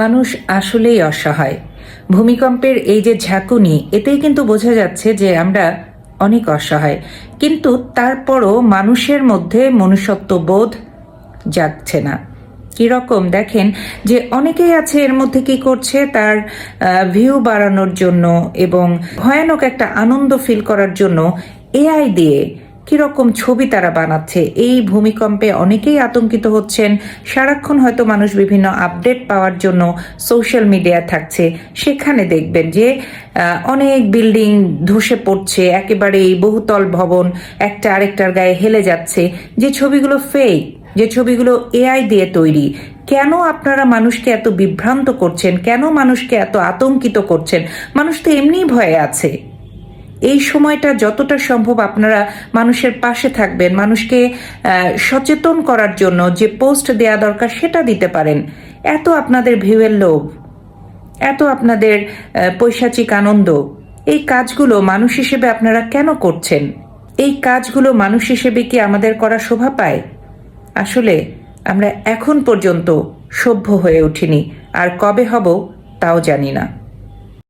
মানুষ আসলেই অসহায়। ভূমিকম্পের এই যে ঝাঁকুনি, এতেই কিন্তু বোঝা যাচ্ছে যে আমরা অনেক অসহায়। কিন্তু তারপরও মানুষের মধ্যে মনুষ্যত্ব বোধ জাগছে না। কীরকম দেখেন যে অনেকেই আছে এর মধ্যে কি করছে, তার ভিউ বাড়ানোর জন্য এবং ভয়ানক একটা আনন্দ ফিল করার জন্য এআই দিয়ে কীরকম ছবি তারা বানাচ্ছে? এই ভূমিকম্পে অনেকেই আতঙ্কিত হচ্ছেন। সারাক্ষণ হয়তো মানুষ বিভিন্ন আপডেট পাওয়ার জন্য সোশ্যাল মিডিয়া থাকছে। সেখানে দেখবেন যে অনেক বিল্ডিং ধসে পড়ছে একেবারে বহুতল ভবন, একটা আরেকটার গায়ে হেলে যাচ্ছে। যে ছবিগুলো ফেক যে ছবিগুলো এআই দিয়ে তৈরি, কেন আপনারা মানুষকে এত বিভ্রান্ত করছেন? কেন মানুষকে এত আতঙ্কিত করছেন? মানুষ তো এমনিই ভয়ে আছে। এই সময়টা যতটা সম্ভব আপনারা মানুষের পাশে থাকবেন, মানুষকে সচেতন করার জন্য যে পোস্ট দেয়া দরকার সেটা দিতে পারেন। এত আপনাদের ভিউয়ের লোভ, এত আপনাদের পৈশাচিক আনন্দ, এই কাজগুলো মানুষ হিসেবে আপনারা কেন করছেন? এই কাজগুলো মানুষ হিসেবে কি আমাদের করা শোভা পায়? আসলে আমরা এখন পর্যন্ত সভ্য হয়ে উঠিনি, আর কবে হব তাও জানি না।